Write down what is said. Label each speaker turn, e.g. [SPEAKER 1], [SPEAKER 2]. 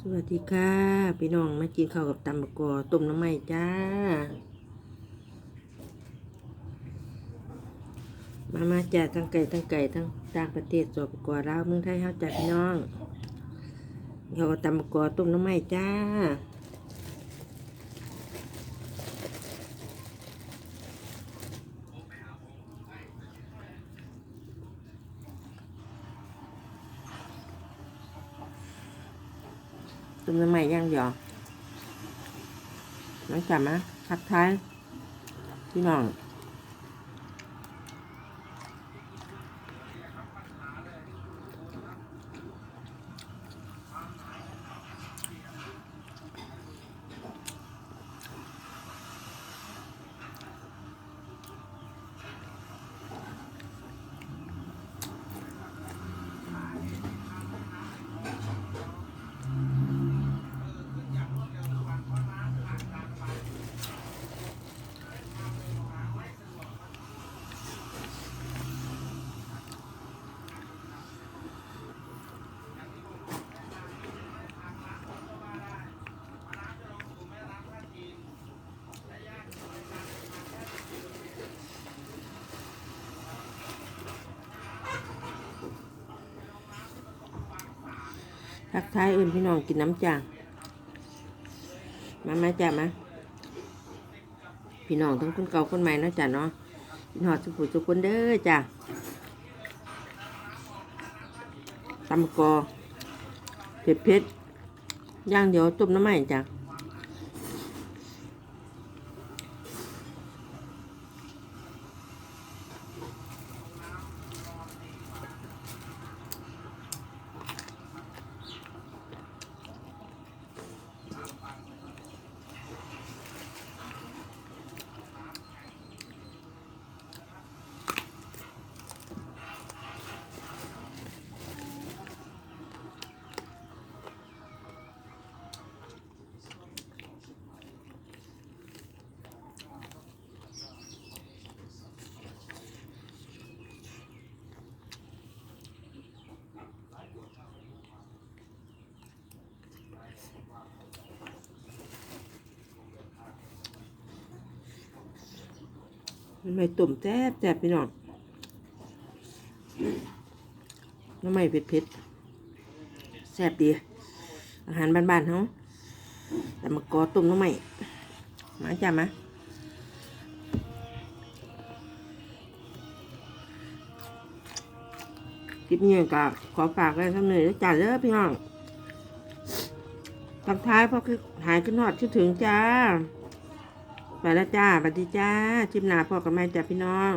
[SPEAKER 1] สวัสดีค่ะพี่น้องมากินข้าวกับตำมะกอต้มน้ำไม้จ้า มามาจ้าทั้งไก่ทั้งไก่ทั้งต่างประเทศสปกอลาวเมืองไทยเฮาจัดพี่น้องข้าวกับตำมะกอต้มน้ำไม้จ้า ตุ้มน้ำไหม้ย่างหยอน้องจับมาทักทายพี่น้อง ทักทายเอื่นพี่น้องกินน้ำจางมามาจ้ามาพี่น้องทั้งคนเก่าคนใหม่นาะจ้ะเนาะพี่น้องสุขุสุขุนเด้อจ้ะตำกอเผ็ดเผ็ดย่างเดียวจุ่มน้ำไหม้จ้ะ น้ำไม้ต้มแซ่บแซ่บพี่น้องน้ำไม้เผ็ดเผ็ดแซ่บดี อาหารบ้านๆเขาแต่มากอต้มน้ำไม้มาจ้ามาคลิปนี้ก็ขอฝากไว้สักหน่อแล้วจ้าเด้อพี่น้องทักท้ายเพราะคือหายขึ้นหอดคิดถึงจ้า ไปแล้วจ้าสวัสดีจ้าชิมหนาพ่อกับแม่จ้าพี่น้อง